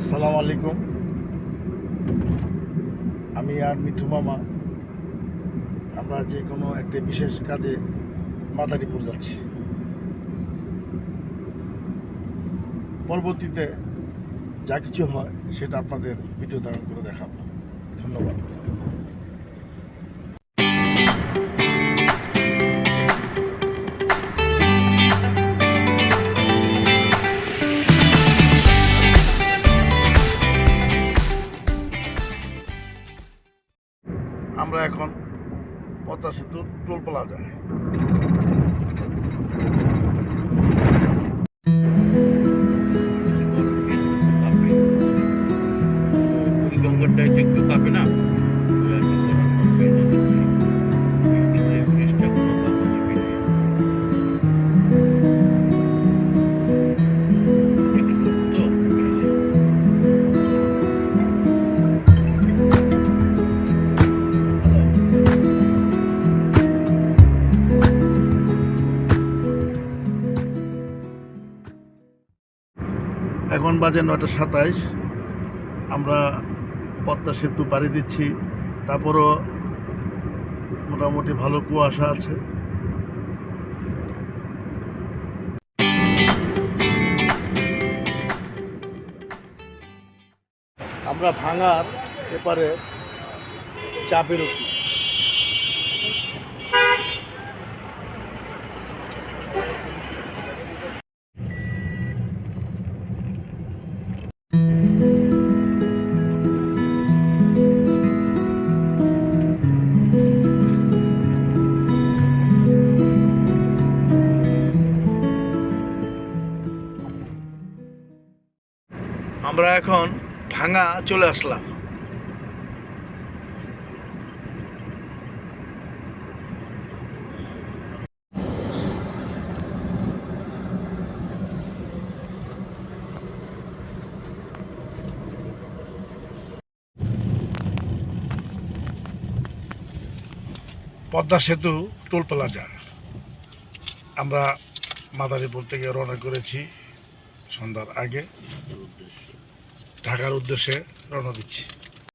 আসসালামু আলাইকুম। আমি আর মিঠু মামা, আমরা যে কোনো একটা বিশেষ কাজে মাদারীপুর যাচ্ছি। পরবর্তীতে যা কিছু হয়, সেটা আপনাদের ভিডিও ধারণ করে দেখাবো। আমরা এখন পদ্মা সেতু টোল প্লাজায় গঙ্গাটা একটু কাঁপে না? এখন বাজে নয়টা সাতাইশ। আমরা পদ্মা সেতু পাড়ি দিচ্ছি। তারপরও মোটামুটি ভালো কুয়াশা আছে। আমরা ভাঙার এপারে চাপের উপর আমরা এখন ভাঙা চলে আসলাম। পদ্মা সেতু টোল প্লাজা। আমরা মাদারীপুর থেকে রওনা করেছি। সন্ধ্যার আগে ঢাকার উদ্দেশ্যে রওনা দিচ্ছি।